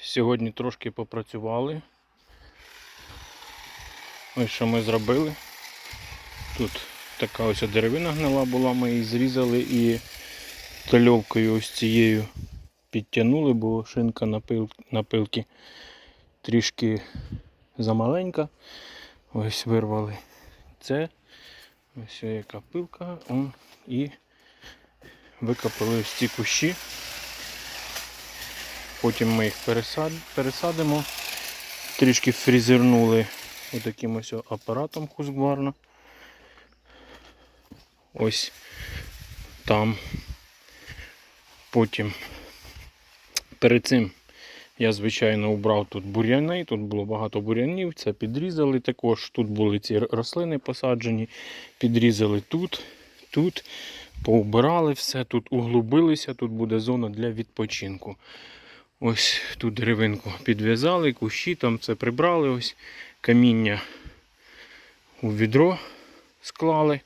Сьогодні трошки попрацювали. Ось що ми зробили. Тут така ось деревина гнила була, ми її зрізали і тальовкою ось цією підтягнули, бо шинка на, пил, на пилки трішки замаленька. Ось вирвали це. Ось яка пилка. О, і викопали ось ці кущі. Потім ми їх пересад... пересадимо. Трішки фрезернули отаким ось апаратом Husqvarna. Ось там. Потім перед цим я, звичайно, убрав тут бур'яни. Тут було багато бур'янів, це підрізали також. Тут були ці рослини посаджені, підрізали тут, тут, поубирали все, тут углубилися, тут буде зона для відпочинку. Ось тут деревинку підв'язали, кущі там це прибрали, ось каміння у відро склали.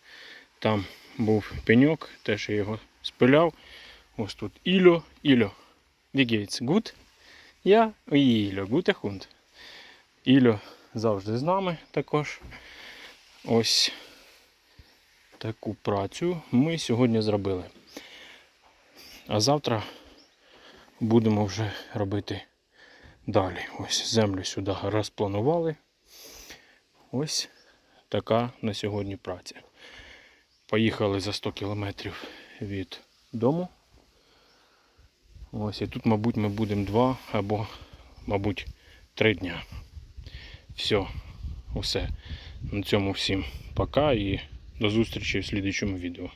Там був пеньок, теж я його спиляв. Ось тут Іло, Іло. Wie geht's? Gut? Ja, Іло, Hund. Іло завжди з нами також. Ось таку працю ми сьогодні зробили. А завтра будемо вже робити далі. Ось землю сюди розпланували. Ось така на сьогодні праця. Поїхали за 100 кілометрів від дому. Ось і тут, мабуть, ми будемо два або, мабуть, три дня. Все, усе. На цьому всім пока і до зустрічі в слідчому відео.